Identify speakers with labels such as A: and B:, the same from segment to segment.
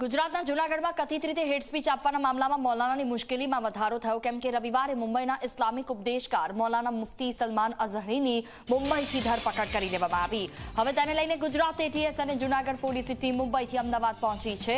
A: ગુજરાતના જૂનાગઢમાં કથિત રીતે હેડ સ્પીચ આપવાના મામલામાં મૌલાનાની મુશ્કેલીમાં વધારો થયો. કેમ કે રવિવારે મુંબઈના ઇસ્લામિક ઉપદેશકાર મૌલાના મુફ્તી સલમાન અઝહરીની મુંબઈથી ધરપકડ કરી દેવામાં આવી. હવે તેને લઈને ગુજરાત એટીએસ અને જૂનાગઢ પોલીસની ટીમ મુંબઈથી અમદાવાદ પહોંચી છે.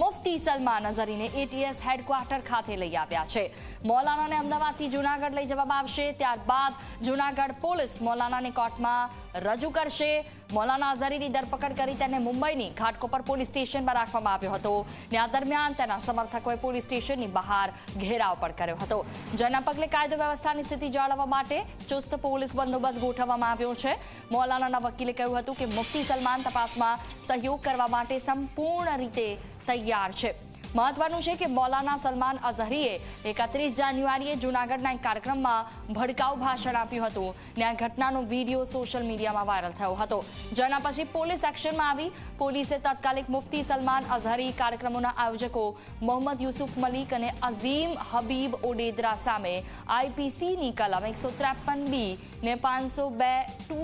A: મુફ્તી સલમાન અઝહરીને એટીએસ હેડક્વાર્ટર ખાતે લઈ આવ્યા છે. મૌલાનાને અમદાવાદથી જૂનાગઢ લઈ જવામાં આવશે. ત્યારબાદ જૂનાગઢ પોલીસ મૌલાનાને કોર્ટમાં રજૂ કરશે. મૌલાના અઝહરીની ધરપકડ કરી તેને મુંબઈની ઘાટકોપર પોલીસ સ્ટેશનમાં રાખવામાં આવ્યો હતો. ને આ દરમિયાન તેના સમર્થકોએ પોલીસ સ્ટેશનની બહાર ઘેરાવ પણ કર્યો હતો. જેના પગલે કાયદો વ્યવસ્થાની સ્થિતિ જાળવવા માટે ચુસ્ત પોલીસ બંદોબસ્ત ગોઠવવામાં આવ્યો છે. મૌલાનાના વકીલે કહ્યું હતું કે મુફ્તી સલમાન તપાસમાં સહયોગ કરવા માટે સંપૂર્ણ રીતે તૈયાર છે. મહત્વનું છે કે મૌલાના સલમાન અઝહરીએ એકત્રીસ જાન્યુઆરીએ જૂનાગઢના એક કાર્યક્રમમાં ભડકાઉ ભાષણ આપ્યું હતું ને આ ઘટનાનો વીડિયો સોશિયલ મીડિયામાં વાયરલ થયો હતો. જેના પછી પોલીસ એક્શનમાં આવી. પોલીસે તાત્કાલિક મુફતી સલમાન અઝહરી કાર્યક્રમોના આયોજકો મોહમ્મદ યુસુફ મલિક અને અઝીમ હબીબ ઓડેદરા સામે આઈપીસીની કલમ એકસો ત્રેપન બી ને પાંચસો બે ટુ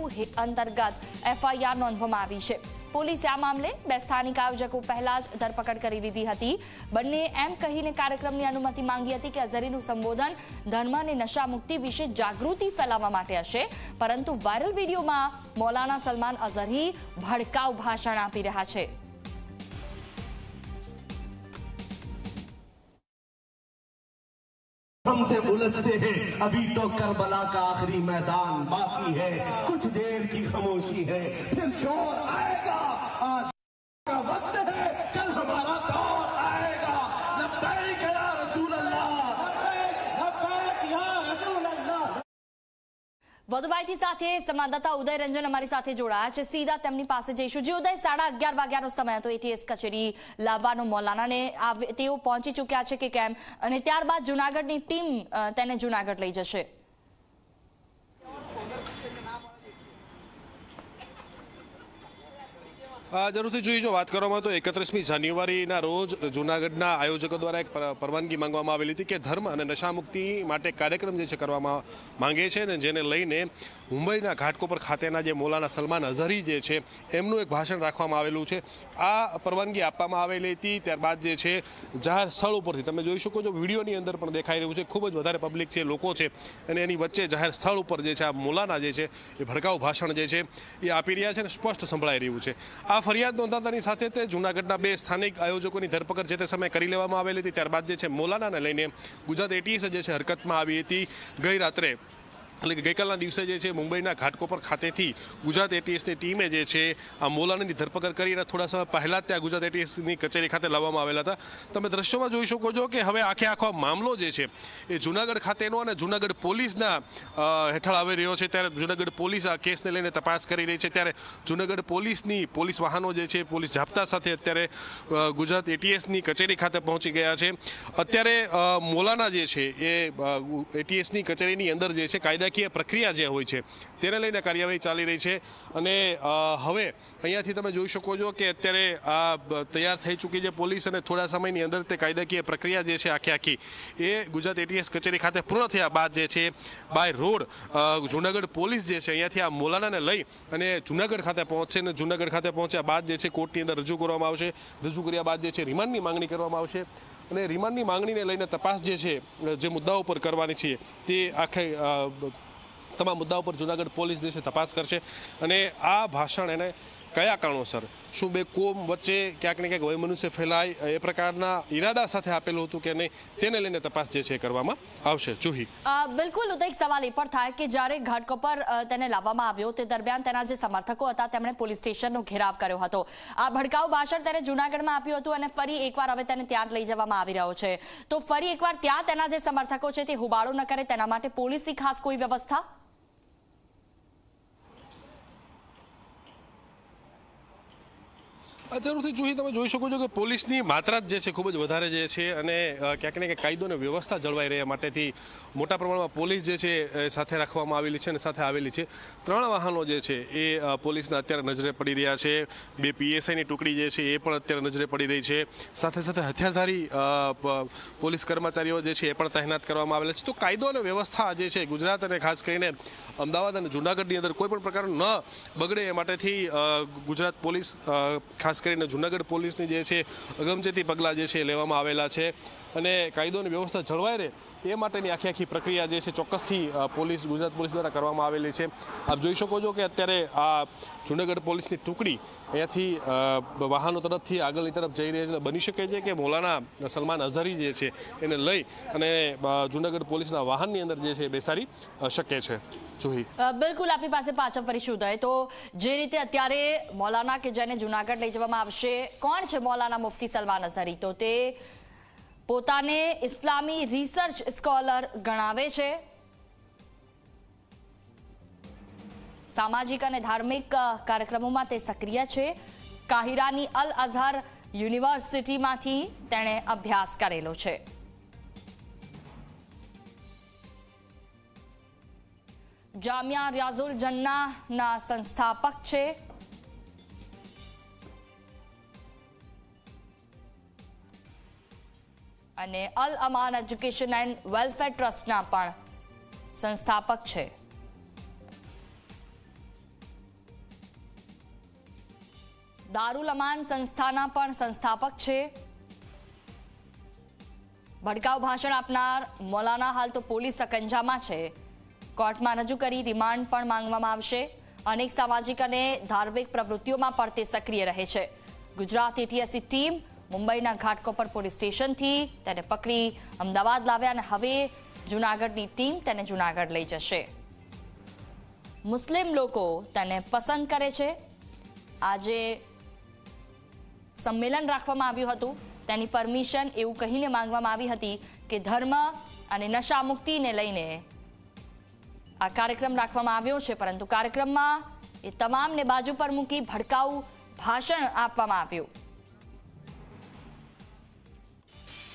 A: અંતર્ગત એફઆઈઆર નોંધવામાં આવી છે. પોલીસે આ મામલે બે સ્થાનિક આયોજકો પહેલા જ ધરપકડ કરી લીધી હતી. બંને એમ કહીને કાર્યક્રમની અનુમતિ માંગી હતી કે અઝરીનું સંબોધન ધર્મ અને નશા મુક્તિ વિશે જાગૃતિ ફેલાવવા માટે હશે. પરંતુ વાયરલ વિડીયોમાં મૌલાના સલમાન અઝરી ભડકાઉ ભાષણ આપી રહ્યા છે.
B: हमसे उलझते हैं अभी तो करबला का आखिरी मैदान बाकी है कुछ देर की खामोशी है फिर शोर आएगा
A: વધુ સાથે સંવાદદાતા ઉદય રંજન અમારી સાથે જોડાયા છે. સીધા તેમની પાસે જઈશું. જે, ઉદય, સાડા અગિયાર વાગ્યાનો સમય હતો. એટીએસ કચેરી લાવવાનો મૌલાનાને તેઓ પહોંચી ચૂક્યા છે કે કેમ? અને ત્યારબાદ જુનાગઢની ટીમ તેને જુનાગઢ લઈ જશે.
C: જરૂરથી જોઈ જો, વાત કરવામાં તો એકત્રીસમી જાન્યુઆરીના રોજ જૂનાગઢના આયોજકો દ્વારા એક પરવાનગી માંગવામાં આવેલી હતી કે ધર્મ અને નશામુક્તિ માટે કાર્યક્રમ જે છે કરવામાં માંગે છે ને જેને લઈને મુંબઈના ઘાટકોપર ખાતેના જે મોલાના સલમાન અઝહરી જે છે, એમનું એક ભાષણ રાખવામાં આવેલું છે. આ પરવાનગી આપવામાં આવેલી હતી, ત્યારબાદ જે છે, જાહેર સ્થળ ઉપરથી, તમે જોઈ શકો છો, વિડીયોની અંદર પણ દેખાઈ રહ્યું છે, ખૂબ જ વધારે પબ્લિક છે, લોકો છે, અને એની વચ્ચે જાહેર સ્થળ ઉપર જે છે, આ મોલાના જે છે, એ ભડકાઉ ભાષણ જે છે, એ આપી રહ્યા છે અને સ્પષ્ટ સંભળાઈ રહ્યું છે. આ ફરિયાદ નોંધાતાની સાથે તે જૂનાગઢના બે સ્થાનિક આયોજકોની ધરપકડ જે તે સમયે કરી લેવામાં આવેલી હતી, ત્યારબાદ જે છે મોલાનાને લઈને ગુજરાત એટીએસ જે છે હરકતમાં આવી હતી ગઈ રાત્રે. એટલે કે ગઈકાલના દિવસે જે છે મુંબઈના ઘાટકોપર ખાતેથી ગુજરાત એટીએસની ટીમે જે છે આ મૌલાનાની ધરપકડ કરી અને થોડા સમય પહેલા ત્યાં ગુજરાત એટીએસની કચેરી ખાતે લાવવામાં આવેલા હતા. તમે દ્રશ્યોમાં જોઈ શકો છો કે હવે આખે આખો મામલો જે છે એ જૂનાગઢ ખાતેનો અને જૂનાગઢ પોલીસના હેઠળ આવી રહ્યો છે. ત્યારે જૂનાગઢ પોલીસ આ કેસને લઈને તપાસ કરી રહી છે. ત્યારે જૂનાગઢ પોલીસની પોલીસ વાહનો જે છે પોલીસ જાપ્તા સાથે અત્યારે ગુજરાત એટીએસની કચેરી ખાતે પહોંચી ગયા છે. અત્યારે મોલાના જે છે એ એટીએસની કચેરીની અંદર જે છે કાયદાકીય પ્રક્રિયા જે હોય છે, તેને લઈને કાર્યવાહી ચાલી રહી છે. અને હવે અહીંયાથી તમે જોઈ શકો છો કે અત્યારે આ તૈયાર થઈ ચૂકી છે પોલીસ અને થોડા સમયની અંદર તે કાયદાકીય પ્રક્રિયા જે છે આખી આખી, એ ગુજરાત એટીએસ કચેરી ખાતે પૂર્ણ થયા બાદ જે છે, બાય રોડ જૂનાગઢ પોલીસ જે છે અહીંયાથી આ મોલાનાને લઈ અને જૂનાગઢ ખાતે પહોંચશે અને જૂનાગઢ ખાતે પહોંચ્યા બાદ જે છે કોર્ટની અંદર રજૂ કરવામાં આવશે. રજૂ કર્યા બાદ જે છે રિમાન્ડની માંગણી કરવામાં આવશે. અને રિમાન્ડની માંગણીને લઈને તપાસ જે છે, જે મુદ્દાઓ પર કરવાની છે, તે આખે તમામ મુદ્દાઓ પર જુનાગઢ પોલીસ જે છે તપાસ કરશે. અને આ ભાષણ એને કયા કારણોસર? શું બે કોમ વચ્ચે ક્યાંક ને ક્યાંક વયમનુષ્ય ફેલાય, એ પ્રકારના ઈરાદા સાથે આપેલું હતું કે નહીં, તેને લઈને તપાસ જે છે કરવામાં આવશે. જુહી
A: બિલકુલ, ઉદય, એક સવાલ એ પણ થાય કે જ્યારે ઘાટકોપર તેને લાવવામાં આવ્યો, તે દરમિયાન તેના જે સમર્થકો હતા, તેમણે પોલીસ સ્ટેશનનો ઘેરાવ કર્યો હતો. આ ભડકાઉ ભાષણ તેને જૂનાગઢમાં આપ્યું હતું અને ફરી એકવાર હવે તેને ત્યાં લઈ જવામાં આવી રહ્યો છે. તો ફરી એકવાર ત્યાં તેના જે સમર્થકો છે તે હુબાળો ન કરે, તેના માટે પોલીસની ખાસ કોઈ વ્યવસ્થા?
C: જરૂરથી જોઈ તમે જોઈ શકો છો કે પોલીસની માત્રા જે છે ખૂબ જ વધારે જે છે અને ક્યાંક ને ક્યાંક કાયદો અને વ્યવસ્થા જળવાઈ રહે માટેથી મોટા પ્રમાણમાં પોલીસ જે છે સાથે રાખવામાં આવેલી છે અને સાથે આવેલી છે. ત્રણ વાહનો જે છે, એ પોલીસના અત્યારે નજરે પડી રહ્યા છે. બે પીએસઆઈની ટુકડી જે છે, એ પણ અત્યારે નજરે પડી રહી છે. સાથે સાથે હથિયારધારી પોલીસ કર્મચારીઓ જે છે, એ પણ તહેનાત કરવામાં આવેલા છે. તો કાયદો અને વ્યવસ્થા જે છે, ગુજરાત અને ખાસ કરીને અમદાવાદ અને જૂનાગઢની અંદર કોઈ પણ પ્રકારનું ન બગડે એ માટેથી ગુજરાત પોલીસ ખાસ કરીને જુનાગઢ પોલીસની જે છે અગમચેતી પગલાં જે છે લેવામાં આવેલા છે. અને કાયદો અને વ્યવસ્થા જળવાય રહે એ માટેની આખી આખી પ્રક્રિયા જે છે ચોક્કસથી પોલીસ, ગુજરાત પોલીસ દ્વારા કરવામાં આવેલી છે. આપ જોઈ શકો છો કે અત્યારે આ જુનાગઢ પોલીસની ટુકડી અહીંયાથી વાહનો તરફથી આગળની તરફ જઈ રહી છે. બની શકે છે કે મૌલાના સલમાન અઝહરી જે છે એને લઈ અને જુનાગઢ પોલીસના વાહનની અંદર જે છે બેસાડી શકે છે.
A: જુહી બિલકુલ આપણી પાસે પાછા ફરીશું ઉદય તો જે રીતે અત્યારે મૌલાના કે જેને જુનાગઢ લઈ જવામાં આવશે, કોણ છે મૌલાના મુફતી સલમાન અઝહરી? તો તે પોતાને ઇસ્લામી રિસર્ચ સ્કોલર ગણાવે છે. સામાજિક અને ધાર્મિક કાર્યક્રમોમાં તે સક્રિય છે. કાહિરાની અલ અઝહર યુનિવર્સિટીમાંથી તેણે અભ્યાસ કરેલો છે. જામિયા રિયાઝુલ જન્નાના સંસ્થાપક છે. અને Al Aman education and welfare ટ્રસ્ટના પણ સંસ્થાપક છે. દારૂલ અમાન સંસ્થાના પણ સંસ્થાપક છે. ભડકાઉ ભાષણ આપનાર મૌલાના હાલ તો પોલીસ સકંજામાં છે. કોર્ટમાં રજૂ કરી રિમાન્ડ પણ માંગવામાં આવશે. અનેક સામાજિક અને ધાર્મિક પ્રવૃત્તિઓમાં પણ તે સક્રિય રહે છે. ગુજરાત એટીએસી ટીમ મુંબઈના ઘાટકોપર પોલીસ સ્ટેશનથી તેને પકડી અમદાવાદ લાવ્યા અને હવે જૂનાગઢની ટીમ તેને જૂનાગઢ લઈ જશે. મુસ્લિમ લોકો તેને પસંદ કરે છે. આજે સંમેલન રાખવામાં આવ્યું હતું. તેની પરમિશન એવું કહીને માંગવામાં આવી હતી કે ધર્મ અને નશા મુક્તિને લઈને આ કાર્યક્રમ રાખવામાં આવ્યો છે. પરંતુ કાર્યક્રમમાં એ તમામને બાજુ પર મૂકી ભડકાઉ ભાષણ આપવામાં આવ્યું.